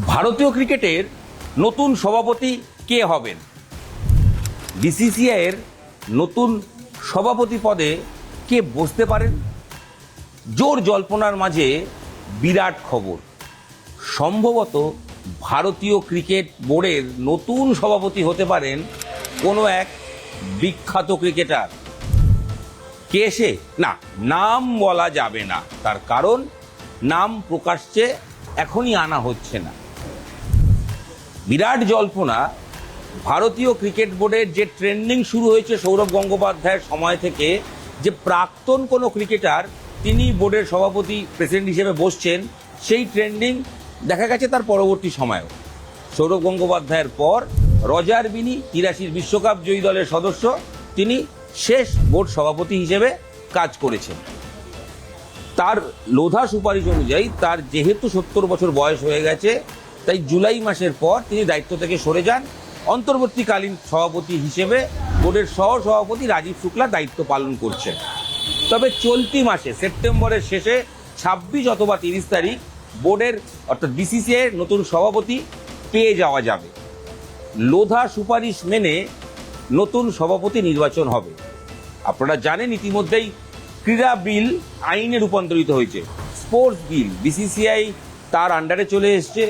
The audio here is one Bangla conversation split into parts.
ভারতীয় ক্রিকেটের নতুন সভাপতি কে হবেন? বিসিসিআইয়ের নতুন সভাপতি পদে কে বসতে পারেন? জোর জল্পনার মাঝে বিরাট খবর। সম্ভবত ভারতীয় ক্রিকেট বোর্ডের নতুন সভাপতি হতে পারেন কোনো এক বিখ্যাত ক্রিকেটার। কে সে? না, নাম বলা যাবে না। তার কারণ, নাম প্রকাশ্যে এখনই আনা হচ্ছে না। বিরাট জল্পনা, ভারতীয় ক্রিকেট বোর্ডের যে ট্রেন্ডিং শুরু হয়েছে সৌরভ গঙ্গোপাধ্যায়ের সময় থেকে, যে প্রাক্তন কোনো ক্রিকেটার তিনি বোর্ডের সভাপতি, প্রেসিডেন্ট হিসেবে বসছেন, সেই ট্রেন্ডিং দেখা গেছে তার পরবর্তী সময়েও। সৌরভ গঙ্গোপাধ্যায়ের পর রজার বিনি, তিরাশির বিশ্বকাপ জয়ী দলের সদস্য, তিনি শেষ বোর্ড সভাপতি হিসেবে কাজ করেছেন। তার লোধা সুপারিশ অনুযায়ী তার যেহেতু সত্তর বছর বয়স হয়ে গেছে তাই জুলাই মাসের পর তিনি দায়িত্ব থেকে সরে যান। অন্তর্বর্তীকালীন সভাপতি হিসেবে বোর্ডের সহ সভাপতি রাজীব শুক্লা দায়িত্ব পালন করছেন। তবে চলতি মাসে, সেপ্টেম্বরের শেষে, ছাব্বিশ অথবা তিরিশ তারিখ, বোর্ডের অর্থাৎ বিসিসিআই নতুন সভাপতি পেয়ে যাওয়া যাবে। লোধা সুপারিশ মেনে নতুন সভাপতি নির্বাচন হবে। আপনারা জানেন ইতিমধ্যেই ক্রীড়া বিল আইনে রূপান্তরিত হয়েছে। স্পোর্টস বিল বিসিসিআই তার আন্ডারে চলে এসছে।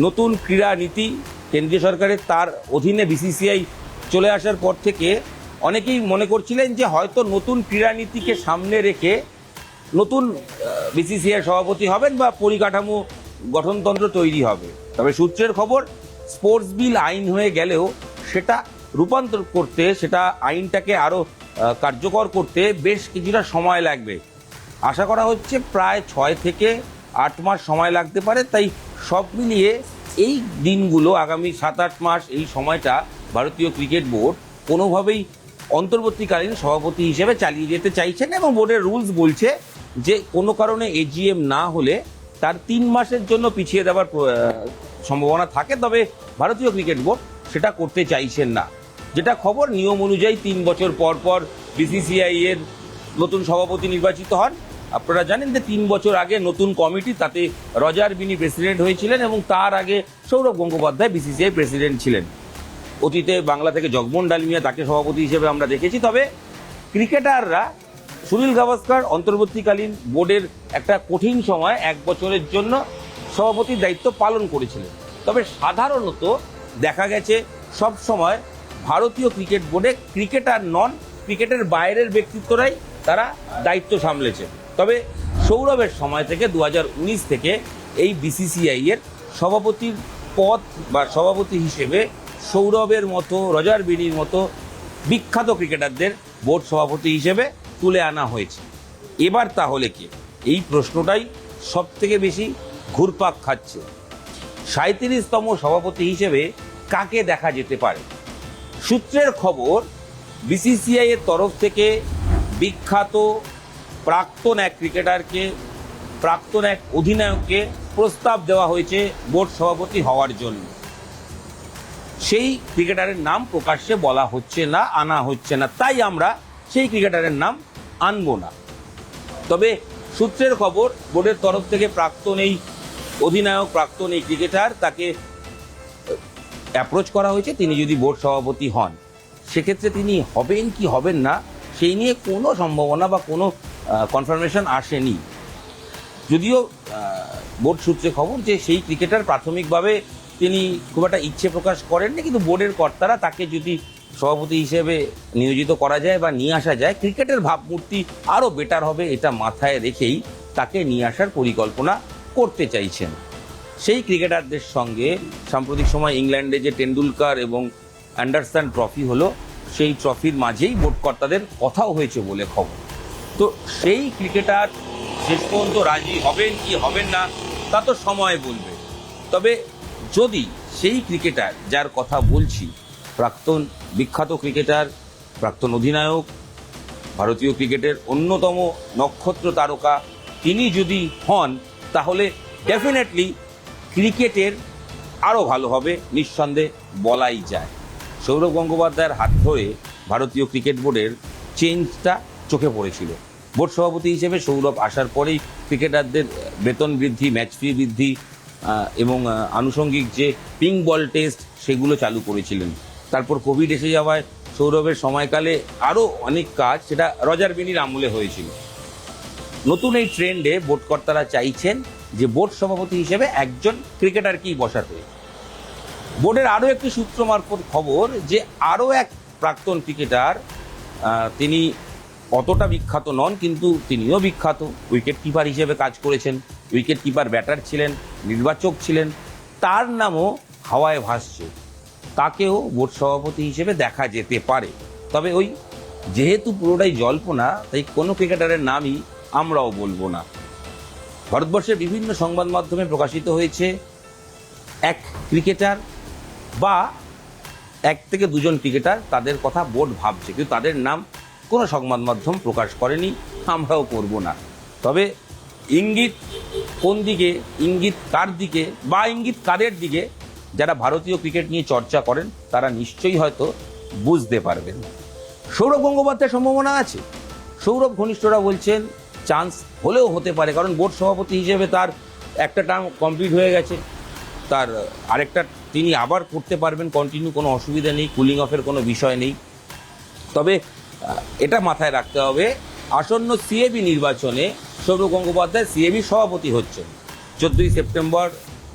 নতুন ক্রীড়া নীতি কেন্দ্রীয় সরকারের, তার অধীনে বিসিসিআই চলে আসার পর থেকে অনেকেই মনে করছিলেন যে হয়তো নতুন ক্রীড়া নীতিকে সামনে রেখে নতুন বিসিসিআই সভাপতি হবেন বা পরিকাঠামো গঠনতন্ত্র তৈরি হবে। তবে সূত্রের খবর, স্পোর্টস বিল আইন হয়ে গেলেও সেটা রূপান্তর করতে, সেটা আইনটাকে আরও কার্যকর করতে বেশ কিছুটা সময় লাগবে। আশা করা হচ্ছে প্রায় ছয় থেকে আট মাস সময় লাগতে পারে, তাই সব মিলিয়ে এই দিনগুলো, আগামী সাত আট মাস এই সময়টা ভারতীয় ক্রিকেট বোর্ড কোনোভাবেই অন্তর্বর্তীকালীন সভাপতি হিসেবে চালিয়ে যেতে চাইছেন এবং বোর্ডের রুলস বলছে যে কোনো কারণে এজিএম না হলে তার তিন মাসের জন্য পিছিয়ে দেওয়ার সম্ভাবনা থাকে, তবে ভারতীয় ক্রিকেট বোর্ড সেটা করতে চাইছেন না। যেটা খবর, নিয়ম অনুযায়ী তিন বছর পর পর বিসিসিআই এর নতুন সভাপতি নির্বাচিত হন। আপনারা জানেন যে তিন বছর আগে নতুন কমিটি, তাতে রজার বিনি প্রেসিডেন্ট হয়েছিলেন এবং তার আগে সৌরভ গঙ্গোপাধ্যায় বিসিসিআই প্রেসিডেন্ট ছিলেন। অতীতে বাংলা থেকে জগমোহন ডালমিয়া তাকে সভাপতি হিসেবে আমরা দেখেছি। তবে ক্রিকেটাররা সুনীল গাভাস্কর অন্তর্বর্তীকালীন বোর্ডের একটা কঠিন সময়, এক বছরের জন্য সভাপতির দায়িত্ব পালন করেছিলেন। তবে সাধারণত দেখা গেছে সব সময় ভারতীয় ক্রিকেট বোর্ডে ক্রিকেটার নন, ক্রিকেটের বাইরের ব্যক্তিত্বরাই তারা দায়িত্ব সামলেছে তবে সৌরভের সময় থেকে দু হাজার উনিশ থেকে এই বিসিসিআই এর সভাপতির পদ বা সভাপতি হিসেবে সৌরভের মতো, রজার বিনির মতো বিখ্যাত ক্রিকেটারদের বোর্ড সভাপতি হিসেবে তুলে আনা হয়েছে। এবার তাহলে কি? এই প্রশ্নটাই সব থেকে বেশি ঘুরপাক খাচ্ছে। সাঁত্রিশতম সভাপতি হিসেবে কাকে দেখা যেতে পারে? সূত্রের খবর বিসিসিআই এর তরফ থেকে বিখ্যাত প্রাক্তন এক ক্রিকেটারকে, প্রাক্তন এক অধিনায়ককে প্রস্তাব দেওয়া হয়েছে বোর্ড সভাপতি হওয়ার জন্য। সেই ক্রিকেটারের নাম প্রকাশ্যে বলা হচ্ছে না, আনা হচ্ছে না। তাই আমরা সেই ক্রিকেটারের নাম আনব না। তবে সূত্রের খবর, বোর্ডের তরফ থেকে প্রাক্তন এই অধিনায়ক, প্রাক্তন এই ক্রিকেটার তাকে অ্যাপ্রোচ করা হয়েছে। তিনি যদি বোর্ড সভাপতি হন, সেক্ষেত্রে তিনি হবেন কি হবেন না, সেই নিয়ে কোনো সম্ভাবনা বা কোনো কনফার্মেশন আসেনি। যদিও বোর্ড সূত্রে খবর যে সেই ক্রিকেটার প্রাথমিকভাবে তিনি খুব একটা ইচ্ছে প্রকাশ করেননি, কিন্তু বোর্ডের কর্তারা তাকে যদি সভাপতি হিসেবে নিয়োজিত করা যায় বা নিয়ে আসা যায়, ক্রিকেটের ভাবমূর্তি আরও বেটার হবে এটা মাথায় রেখেই তাকে নিয়ে আসার পরিকল্পনা করতে চাইছেন। সেই ক্রিকেটারদের সঙ্গে সাম্প্রতিক সময় ইংল্যান্ডে যে টেন্ডুলকার এবং অ্যান্ডারসন ট্রফি হলো, সেই ট্রফির মাঝেই বোর্ড কর্তাদের কথাও হয়েছে বলে খবর। তো সেই ক্রিকেটার শেষ পর্যন্ত রাজি হবেন কি হবেন না, তা তো সময় বলবে। তবে যদি সেই ক্রিকেটার যার কথা বলছি, প্রাক্তন বিখ্যাত ক্রিকেটার, প্রাক্তন অধিনায়ক, ভারতীয় ক্রিকেটের অন্যতম নক্ষত্র তারকা, তিনি যদি হন, তাহলে ডেফিনেটলি ক্রিকেটের আরও ভালো হবে, নিঃসন্দেহে বলাই যায়। সৌরভ গঙ্গোপাধ্যায়ের হাত ধরে ভারতীয় ক্রিকেট বোর্ডের চেঞ্জটা চোখে পড়েছিল। বোর্ড সভাপতি হিসেবে সৌরভ আসার পরেই ক্রিকেটারদের বেতন বৃদ্ধি, ম্যাচ ফি বৃদ্ধি এবং আনুষঙ্গিক যে পিঙ্ক বল টেস্ট সেগুলো চালু করেছিলেন। তারপর কোভিড এসে যাওয়ায় সৌরভের সময়কালে আরও অনেক কাজ, সেটা রজার বেনির আমলে হয়েছিল। নতুন এই ট্রেন্ডে বোর্ডকর্তারা চাইছেন যে বোর্ড সভাপতি হিসেবে একজন ক্রিকেটারকেই বসাতে বোর্ডের আরও একটি সূত্র মারফত খবর যে আরও এক প্রাক্তন ক্রিকেটার তিনি অতটা বিখ্যাত নন, কিন্তু তিনিও বিখ্যাত। উইকেট কিপার হিসেবে কাজ করেছেন। উইকেট কিপার ব্যাটার ছিলেন, নির্বাচক ছিলেন। তার নামও হাওয়ায় ভাসছে। তাকেও বোর্ড সভাপতি হিসেবে দেখা যেতে পারে। তবে ওই যেহেতু পুরোটাই জল্পনা, তাই কোনো ক্রিকেটারের নামই আমরাও বলব না। ভারতবর্ষের বিভিন্ন সংবাদ মাধ্যমে প্রকাশিত হয়েছে এক ক্রিকেটার বা এক থেকে দুজন ক্রিকেটার তাদের কথা বোর্ড ভাবছে। কিন্তু তাদের নাম কোনো সংবাদ মাধ্যম প্রকাশ করেনি, আমরাও করব না। তবে ইঙ্গিত কোন দিকে, ইঙ্গিত কার দিকে বা ইঙ্গিত কাদের দিকে যারা ভারতীয় ক্রিকেট নিয়ে চর্চা করেন, তারা নিশ্চয়ই হয়তো বুঝতে পারবেন। সৌরভ গঙ্গোপাধ্যায়ের সম্ভাবনা আছে। সৌরভ ঘনিষ্ঠরা বলছেন, চান্স হলেও হতে পারে, কারণ বোর্ড সভাপতি হিসেবে তার একটা টার্ম কমপ্লিট হয়ে গেছে। তার আরেকটা তিনি আবার করতে পারবেন, কন্টিনিউ কোনো অসুবিধা নেই, কুলিং অফের কোনো বিষয় নেই। তবে এটা মাথায় রাখতে হবে। আসন্ন সিএবি নির্বাচনে সৌরভ গঙ্গোপাধ্যায় সিএবি সভাপতি হচ্ছেন। চোদ্দই সেপ্টেম্বর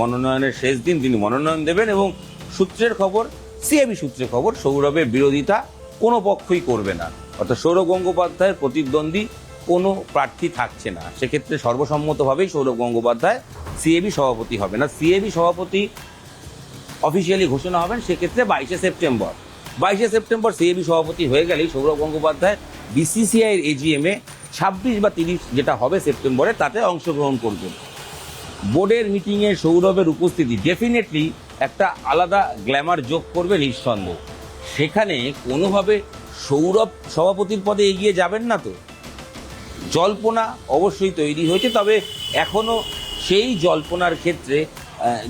মনোনয়নের শেষ দিন তিনি মনোনয়ন দেবেন এবং সূত্রের খবর সিএবি সূত্রের খবর সৌরভের বিরোধিতা কোনো পক্ষই করবে না। অর্থাৎ সৌরভ গঙ্গোপাধ্যায়ের প্রতিদ্বন্দ্বী কোনো প্রার্থী থাকছে না। সেক্ষেত্রে সর্বসম্মতভাবেই সৌরভ গঙ্গোপাধ্যায় সিএবি সভাপতি হবে। না সিএবি সভাপতি অফিসিয়ালি ঘোষণা হবেন, সেক্ষেত্রে বাইশে সেপ্টেম্বর। বাইশে সেপ্টেম্বর সিএবি সভাপতি হয়ে গেলেই সৌরভ গঙ্গোপাধ্যায় বিসিসিআইয়ের এজিএমে ছাব্বিশ বা তিরিশ যেটা হবে সেপ্টেম্বরে তাতে অংশগ্রহণ করবেন। বোর্ডের মিটিংয়ে সৌরভের উপস্থিতি ডেফিনেটলি একটা আলাদা গ্ল্যামার যোগ করবে নিঃসন্দেহ। সেখানে কোনোভাবে সৌরভ সভাপতির পদে এগিয়ে যাবেন না তো। জল্পনা অবশ্যই তৈরি হয়েছে, তবে এখনও সেই জল্পনার ক্ষেত্রে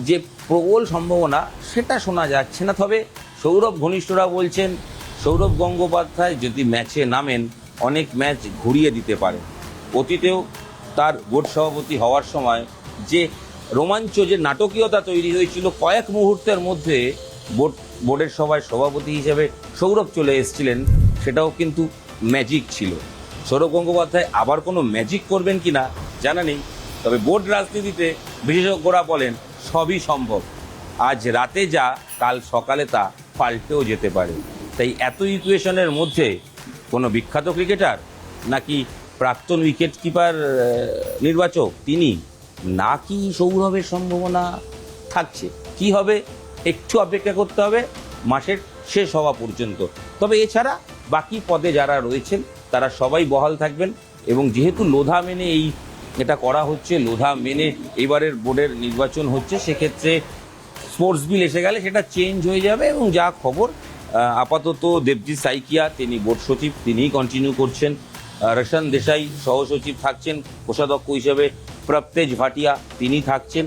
যে প্রবল সম্ভাবনা, সেটা শোনা যাচ্ছে না। তবে সৌরভ ঘনিষ্ঠরা বলছেন, সৌরভ গঙ্গোপাধ্যায় যদি ম্যাচে নামেন, অনেক ম্যাচ ঘুরিয়ে দিতে পারে। অতীতেও তার বোর্ড সভাপতি হওয়ার সময় যে রোমাঞ্চ, যে নাটকীয়তা তৈরি হয়েছিল, কয়েক মুহূর্তের মধ্যে বোর্ড, বোর্ডের সভায় সভাপতি হিসেবে সৌরভ চলে এসেছিলেন, সেটাও কিন্তু ম্যাজিক ছিল। সৌরভ গঙ্গোপাধ্যায় আবার কোনো ম্যাজিক করবেন কিনা জানা নেই, তবে বোর্ড রাজনীতিতে বিশেষজ্ঞরা বলেন, সবই সম্ভব। আজ রাতে যা, কাল সকালে তা পাল্টেও যেতে পারে। তাই এত ইকুয়েশনের মধ্যে কোনো বিখ্যাত ক্রিকেটার নাকি প্রাক্তন উইকেট কিপার নির্বাচক, তিনি নাকি সৌরভের সম্ভাবনা থাকছে? কি হবে? একটু অপেক্ষা করতে হবে। মাসের শেষ হওয়া পর্যন্ত। তবে এছাড়া বাকি পদে যারা রয়েছেন, তারা সবাই বহাল থাকবেন এবং যেহেতু লোধা মেনে এই এটা করা হচ্ছে, লোধা মেনে এবারের বোর্ডের নির্বাচন হচ্ছে, সেক্ষেত্রে স্পোর্টস বিল এসে গেলে সেটা চেঞ্জ হয়ে যাবে এবং যা খবর আপাতত দেবজিৎ সাইকিয়া, তিনি বোর্ড সচিব, তিনিই কন্টিনিউ করছেন। রোশন দেশাই সহসচিব থাকছেন, কোষাধ্যক্ষ হিসেবে প্রপ্তেজ ভাটিয়া তিনি থাকছেন।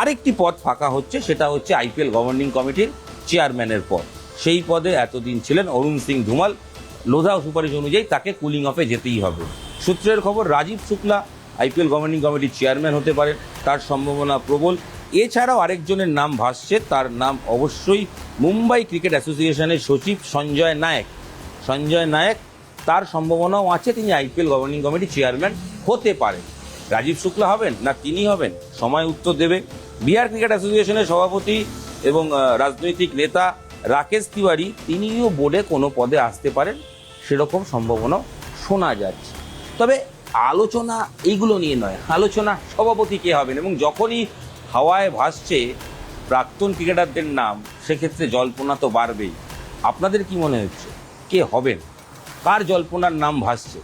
আরেকটি পদ ফাঁকা হচ্ছে, সেটা হচ্ছে আইপিএল গভর্নিং কমিটির চেয়ারম্যানের পদ। সেই পদে এতদিন ছিলেন অরুণ সিং ধুমাল। লোধা সুপারিশ অনুযায়ী তাকে কুলিং অফে যেতেই হবে। সূত্রের খবর, রাজীব শুক্লা আইপিএল গভর্নিং কমিটির চেয়ারম্যান হতে পারে তার সম্ভাবনা প্রবল। এছাড়াও আরেকজনের নাম ভাসছে, তার নাম অবশ্যই মুম্বাই ক্রিকেট অ্যাসোসিয়েশনের সচিব সঞ্জয় নায়েক। সঞ্জয় নায়েক, তার সম্ভাবনাও আছে, তিনি আইপিএল গভর্নিং কমিটির চেয়ারম্যান হতে পারেন। রাজীব শুক্লা হবেন না তিনি হবেন? সময় উত্তর দেবে। বিহার ক্রিকেট অ্যাসোসিয়েশনের সভাপতি এবং রাজনৈতিক নেতা রাকেশ তিওয়ারি, তিনিও বোর্ডে কোনো পদে আসতে পারেন, সেরকম সম্ভাবনা শোনা যাচ্ছে। তবে আলোচনা এইগুলো নিয়ে নয়, আলোচনা সভাপতি কে হবেন এবং যখনই হাওয়ায় ভাসছে প্রাক্তন ক্রিকেটারদের নাম, সেক্ষেত্রে জল্পনা তো বাড়বেই। আপনাদের কি মনে হচ্ছে? কে হবেন? কার জল্পনার নাম ভাসছে?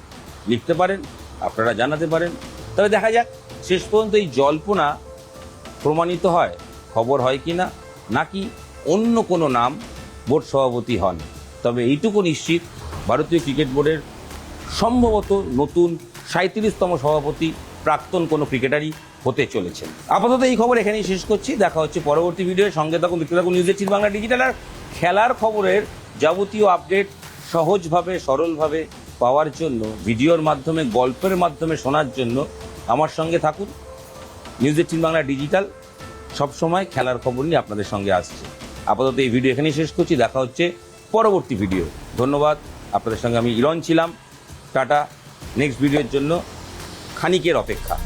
লিখতে পারেন, আপনারা জানাতে পারেন। তবে দেখা যাক, শেষ পর্যন্ত এই জল্পনা প্রমাণিত হয়, খবর হয় কি না নাকি অন্য কোনো নাম বোর্ড সভাপতি হন। তবে এইটুকু নিশ্চিত, ভারতীয় ক্রিকেট বোর্ডের সম্ভবত নতুন সাঁত্রিশতম সভাপতি প্রাক্তন কোনো ক্রিকেটারই হতে চলেছেন। আপাতত এই খবর এখানেই শেষ করছি। দেখা হচ্ছে পরবর্তী ভিডিওর সঙ্গে থাকুন, দেখতে থাকুন নিউজ এইটিন বাংলা ডিজিটাল আর খেলার খবরের যাবতীয় আপডেট সহজভাবে, সরলভাবে পাওয়ার জন্য, ভিডিওর মাধ্যমে, গল্পের মাধ্যমে শোনার জন্য আমার সঙ্গে থাকুন। নিউজ এইটিন বাংলা ডিজিটাল সবসময় খেলার খবর নিয়ে আপনাদের সঙ্গে আসছে। আপাতত এই ভিডিও এখানেই শেষ করছি। দেখা হচ্ছে পরবর্তী ভিডিও। ধন্যবাদ। আপনাদের সঙ্গে আমি ইরন ছিলাম। টাটা। নেক্সট ভিডিওর জন্য খানিকের অপেক্ষা